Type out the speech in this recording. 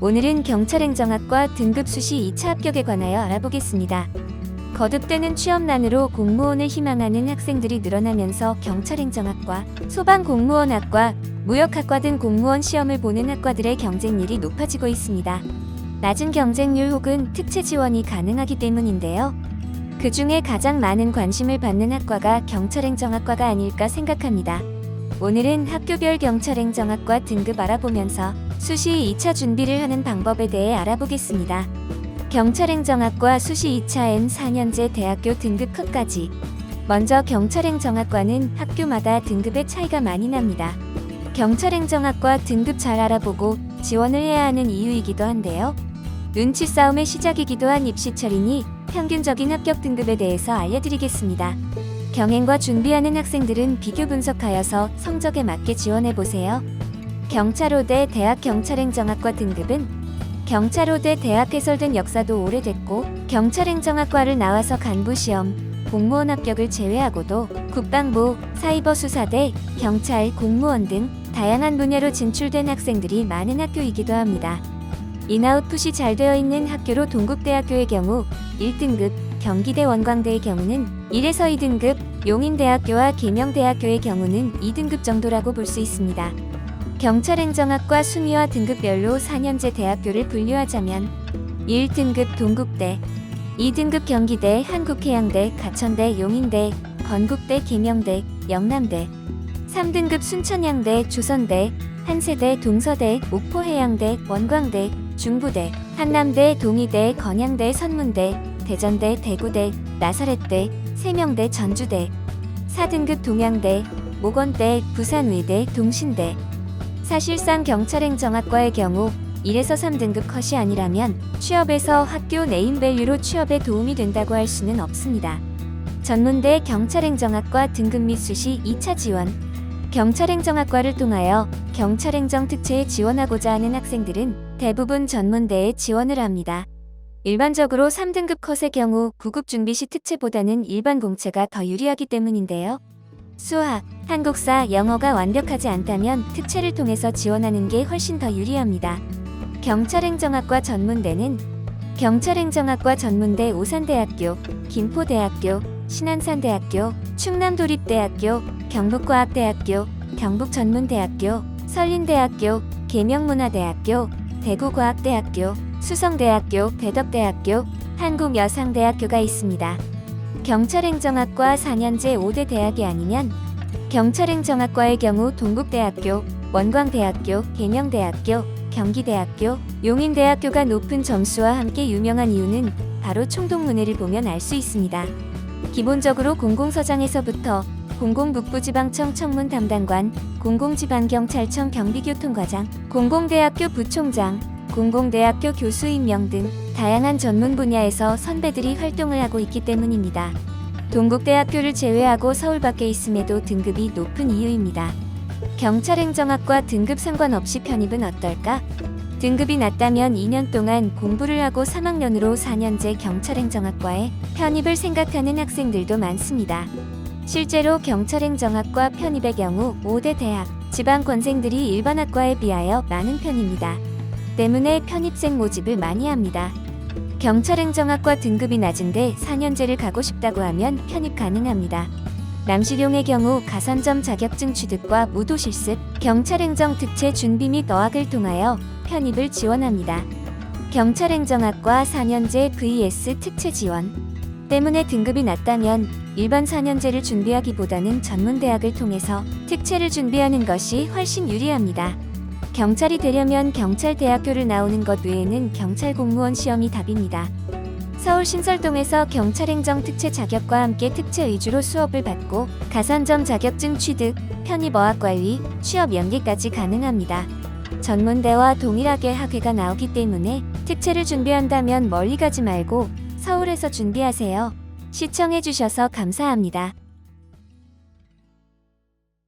오늘은 경찰행정학과 등급 수시 2차 합격에 관하여 알아보겠습니다. 거듭되는 취업난으로 공무원을 희망하는 학생들이 늘어나면서 경찰행정학과, 소방공무원학과, 무역학과 등 공무원 시험을 보는 학과들의 경쟁률이 높아지고 있습니다. 낮은 경쟁률 혹은 특채 지원이 가능하기 때문인데요. 그 중에 가장 많은 관심을 받는 학과가 경찰행정학과가 아닐까 생각합니다. 오늘은 학교별 경찰행정학과 등급 알아보면서 수시 2차 준비를 하는 방법에 대해 알아보겠습니다. 경찰행정학과 수시 2차엔 4년제 대학교 등급 끝까지. 먼저 경찰행정학과는 학교마다 등급의 차이가 많이 납니다. 경찰행정학과 등급 잘 알아보고 지원을 해야 하는 이유이기도 한데요. 눈치 싸움의 시작이기도 한 입시철이니 평균적인 합격 등급에 대해서 알려드리겠습니다. 경행과 준비하는 학생들은 비교 분석하여서 성적에 맞게 지원해 보세요. 경찰호대 대학 경찰행정학과 등급은 경찰호대 대학 해설된 역사도 오래됐고 경찰행정학과를 나와서 간부시험, 공무원 합격을 제외하고도 국방부, 사이버수사대, 경찰, 공무원 등 다양한 분야로 진출된 학생들이 많은 학교이기도 합니다. 인아웃 풋이 잘 되어 있는 학교로 동국대학교의 경우 1등급, 경기대 원광대의 경우는 1에서 2등급, 용인대학교와 계명대학교의 경우는 2등급 정도라고 볼 수 있습니다. 경찰행정학과 순위와 등급별로 4년제 대학교를 분류하자면 1등급 동국대, 2등급 경기대, 한국해양대, 가천대, 용인대, 건국대, 계명대, 영남대, 3등급 순천향대, 조선대, 한세대, 동서대, 옥포해양대, 원광대, 중부대, 한남대, 동의대, 건양대, 선문대, 대전대, 대구대, 나사렛대, 세명대, 전주대, 4등급 동양대, 모건대, 부산의대, 동신대. 사실상 경찰행정학과의 경우 1에서 3등급 컷이 아니라면 취업에서 학교 네임밸류로 취업에 도움이 된다고 할 수는 없습니다. 전문대 경찰행정학과 등급 및 수시 2차 지원 경찰행정학과를 통하여 경찰행정 특채에 지원하고자 하는 학생들은 대부분 전문대에 지원을 합니다. 일반적으로 3등급 컷의 경우 구급 준비 시 특채보다는 일반 공채가 더 유리하기 때문인데요. 수학, 한국사, 영어가 완벽하지 않다면 특채를 통해서 지원하는 게 훨씬 더 유리합니다. 경찰행정학과 전문대는 경찰행정학과 전문대 오산대학교, 김포대학교, 신안산대학교, 충남도립대학교, 경북과학대학교, 경북전문대학교, 설린대학교, 계명문화대학교, 대구과학대학교, 수성대학교, 대덕대학교, 한국여상대학교가 있습니다. 경찰행정학과 4년제 5대 대학이 아니면 경찰행정학과의 경우 동국대학교, 원광대학교, 계명대학교, 경기대학교, 용인대학교가 높은 점수와 함께 유명한 이유는 바로 총동문회를 보면 알 수 있습니다. 기본적으로 공공서장에서부터 공공북부지방청 청문 담당관, 공공지방경찰청 경비교통과장, 공공대학교 부총장, 공공대학교 교수 임명 등 다양한 전문 분야에서 선배들이 활동을 하고 있기 때문입니다. 동국대학교를 제외하고 서울 밖에 있음에도 등급이 높은 이유입니다. 경찰행정학과 등급 상관없이 편입은 어떨까? 등급이 낮다면 2년 동안 공부를 하고 3학년으로 4년제 경찰행정학과에 편입을 생각하는 학생들도 많습니다. 실제로 경찰행정학과 편입의 경우 5대 대학, 지방 권생들이 일반 학과에 비하여 많은 편입니다. 때문에 편입생 모집을 많이 합니다. 경찰행정학과 등급이 낮은데 4년제를 가고 싶다고 하면 편입 가능합니다. 남실용의 경우 가산점 자격증 취득과 무도 실습, 경찰행정 특채 준비 및 어학을 통하여 편입을 지원합니다. 경찰행정학과 4년제 vs 특채 지원 때문에 등급이 낮다면 일반 4년제를 준비하기보다는 전문대학을 통해서 특채를 준비하는 것이 훨씬 유리합니다. 경찰이 되려면 경찰대학교를 나오는 것 외에는 경찰 공무원 시험이 답입니다. 서울 신설동에서 경찰행정 특채 자격과 함께 특채 위주로 수업을 받고 가산점 자격증 취득, 편입 어학관리, 취업 연계까지 가능합니다. 전문대와 동일하게 학회가 나오기 때문에 특채를 준비한다면 멀리 가지 말고 서울에서 준비하세요. 시청해주셔서 감사합니다.